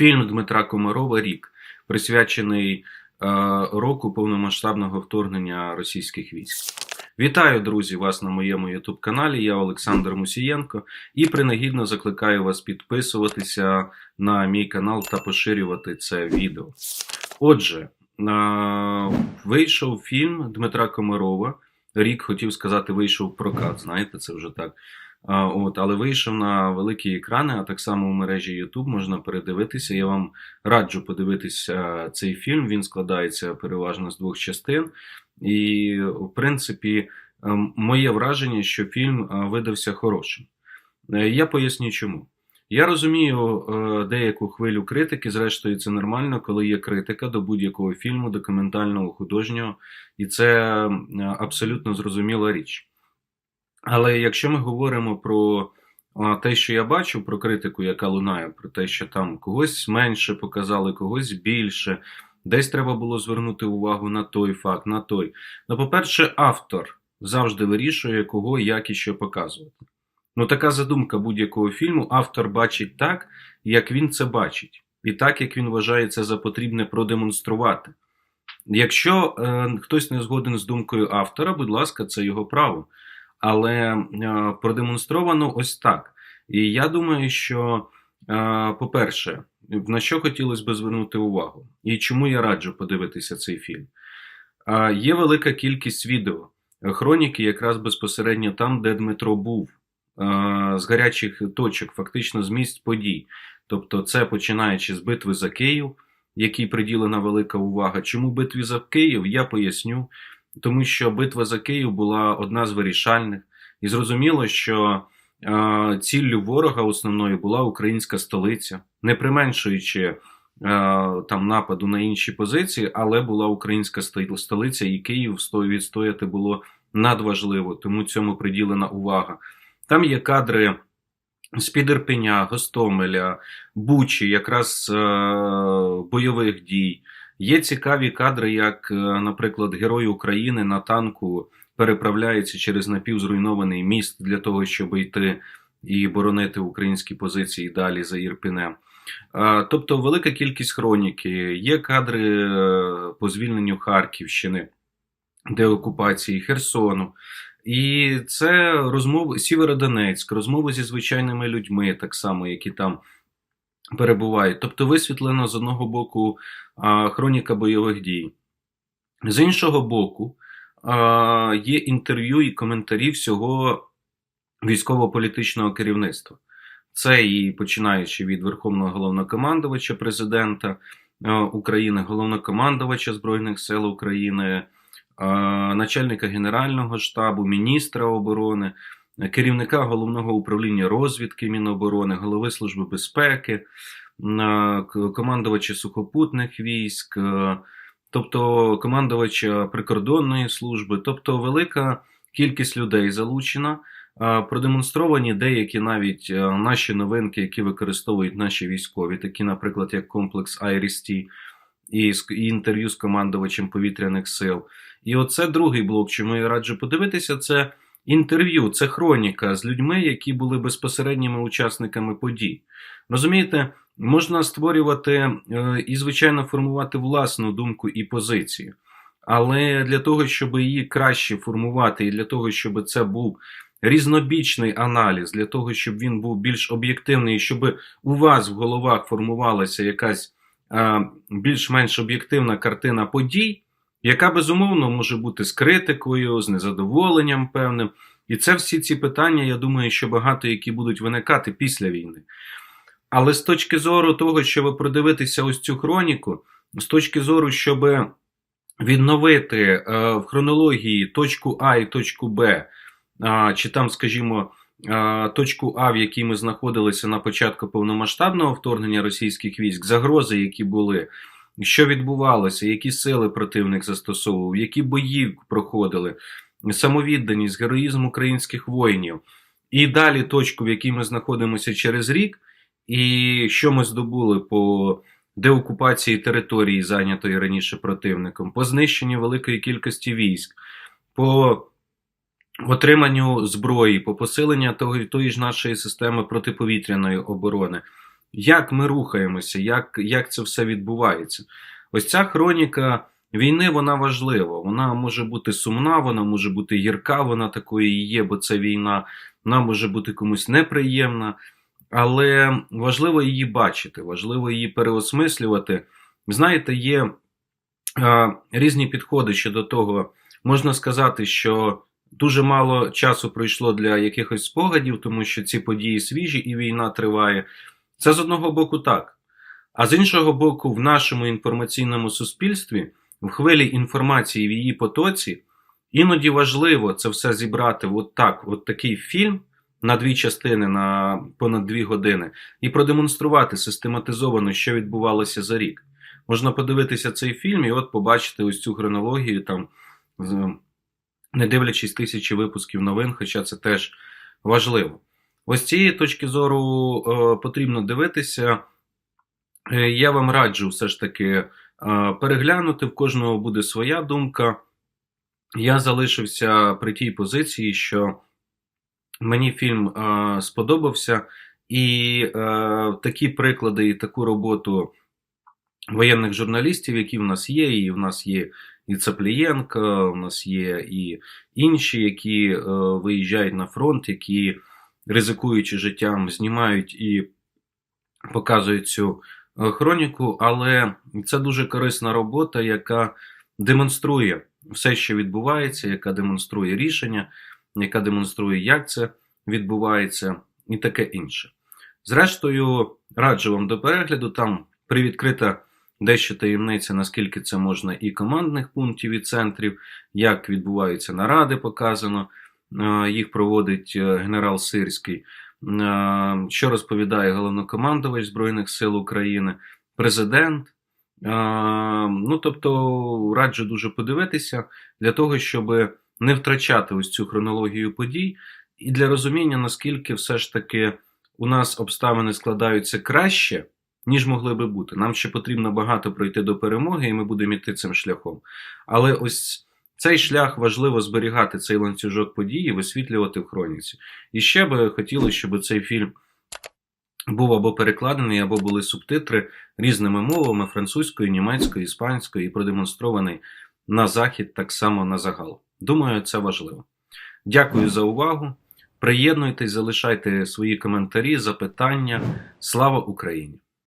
Фільм Дмитра Комарова Рік, присвячений е, року повномасштабного вторгнення російських військ. Вітаю, друзі, вас на моєму youtube каналі. Я Олександр Мусієнко і принагідно закликаю вас підписуватися на мій канал та поширювати це відео. Отже, е, вийшов фільм Дмитра Комарова. Рік хотів сказати, вийшов прокат. Знаєте, це вже так. От, але вийшов на великі екрани, а так само в мережі YouTube можна передивитися. Я вам раджу подивитися цей фільм. Він складається переважно з двох частин. І, в принципі, ем, моє враження, що фільм е, видався хорошим. Е, Я поясню чому. Я розумію е, деяку хвилю критики, зрештою, це нормально, коли є критика до будь-якого фільму, документального, художнього, і це е, абсолютно зрозуміла річ. Але якщо ми говоримо про те, що я бачу, про критику, яка лунає, про те, що там когось менше показали, когось більше, десь треба було звернути увагу на той факт, на той. Ну, по-перше, автор завжди вирішує, кого, як і що показувати. Ну, така задумка будь-якого фільму. Автор бачить так, як він це бачить, і так, як він вважає це за потрібне продемонструвати. Якщо е, хтось не згоден з думкою автора, будь ласка, це його право. Але е, продемонстровано ось так. І я думаю, що, е, по-перше, на що хотілося б звернути увагу, і чому я раджу подивитися цей фільм. Е, є велика кількість відео, хроніки, якраз безпосередньо там, де Дмитро був, з гарячих точок, фактично з місць подій. Тобто, це починаючи з битви за Київ, якій приділена велика увага. Чому битві за Київ, я поясню тому що битва за Київ була одна з вирішальних, і зрозуміло, що е, ціллю ворога основною була українська столиця, не применшуючи е, там нападу на інші позиції, але була українська столиця, і Київ відстояти було надважливо, тому цьому приділена увага. Там є кадри. З під Ірпеня, Гостомеля, Бучі, якраз е, бойових дій. Є цікаві кадри, як, е, наприклад, герої України на танку переправляються через напівзруйнований міст для того, щоб йти і боронити українські позиції далі за Ірпінем. Тобто, велика кількість хроніки, є кадри е, по звільненню Харківщини, деокупації Херсону. І це розмови Сєвєродонецьк, розмови зі звичайними людьми, так само, які там перебувають. Тобто висвітлено з одного боку хроніка бойових дій. З іншого боку, є інтерв'ю і коментарі всього військово-політичного керівництва. Це і починаючи від Верховного головнокомандувача президента України, головнокомандувача Збройних сил України, начальника Генерального штабу, міністра оборони, керівника головного управління розвідки Міноборони, голови Служби безпеки, командувача сухопутних військ, е, тобто командувача прикордонної служби, тобто велика кількість людей залучена. Продемонстровані деякі навіть е, наші новинки, які використовують наші військові, такі, наприклад, як комплекс IRIS-T і інтерв'ю з командувачем повітряних сил. І оце другий блок, чому я раджу подивитися, це інтерв'ю, це хроніка з людьми, які були безпосередніми учасниками подій. Розумієте, можна створювати е, і, звичайно, формувати власну думку і позицію. Але для того, щоб її краще формувати, і для того, щоб це був різнобічний аналіз, для того, щоб він був більш об'єктивний, і щоб у вас в головах формувалася якась більш-менш об'єктивна картина подій, яка безумовно може бути з критикою, з незадоволенням певним. І це всі ці питання, я думаю, що багато які будуть виникати після війни. Але з точки зору того, щоб продивитися ось цю хроніку, з точки зору, щоб відновити е, в хронології точку А і точку Б, е, чи там, скажімо, е, точку А, в якій ми знаходилися на початку повномасштабного вторгнення російських військ, загрози, які були, що відбувалося, які сили противник застосовував, які бої проходили, самовідданість, героїзм українських воїнів, і далі точку, в якій ми знаходимося через рік. І що ми здобули по деокупації території, зайнятої раніше противником, по знищенню великої кількості військ, по отриманню зброї, по посиленню того, тої ж нашої системи протиповітряної оборони. Як ми рухаємося, як, як це все відбувається. Ось ця хроніка війни вона важлива. Вона може бути сумна, вона може бути гірка, вона такою і є, бо це війна. Вона може бути комусь неприємна, але важливо її бачити, важливо її переосмислювати. Знаєте, є е, різні підходи щодо того. Можна сказати, що дуже мало часу пройшло для якихось спогадів, тому що ці події свіжі і війна триває. Це з одного боку так. А з іншого боку, в нашому інформаційному суспільстві, в хвилі інформації в її потоці, іноді важливо це все зібрати от так, от такий фільм на дві частини, на понад дві години, і продемонструвати систематизовано, що відбувалося за рік. Можна подивитися цей фільм і от побачити ось цю хронологію, там, не дивлячись тисячі випусків новин, хоча це теж важливо. Ось цієї точки зору е, потрібно дивитися. Е, Я вам раджу все ж таки е, переглянути, в кожного буде своя думка. Я залишився при тій позиції, що мені фільм сподобався, і такі приклади і таку роботу воєнних журналістів, які в нас є, і в нас є і Цаплієнко, в нас є і інші, які е, виїжджають на фронт, які, ризикуючи життям, знімають і показують цю е, хроніку, але це дуже корисна робота, яка демонструє все, що відбувається, яка демонструє рішення, яка демонструє, як це відбувається, і таке інше. Зрештою, раджу вам до перегляду, там привідкрита дещо таємниця, наскільки це можна і командних пунктів, і центрів, як відбуваються наради, показано. Е, Їх проводить е, генерал Сирський. Е, Що розповідає головнокомандувач Збройних сил України, президент. Ну, тобто, раджу дуже подивитися для того, щоб не втрачати ось цю хронологію подій, і для розуміння, наскільки все ж таки у нас обставини складаються краще, ніж могли би бути. Нам ще потрібно багато пройти до перемоги, і ми будемо йти цим шляхом. Але ось цей шлях важливо зберігати цей ланцюжок подій висвітлювати в хроніці. І ще би хотілося, щоб цей фільм був або перекладений, або були субтитри різними мовами французькою, німецькою, іспанською, і продемонстрований на захід так само на загал. Думаю, це важливо. Дякую за увагу. Приєднуйтесь, залишайте свої коментарі, запитання. Слава Україні!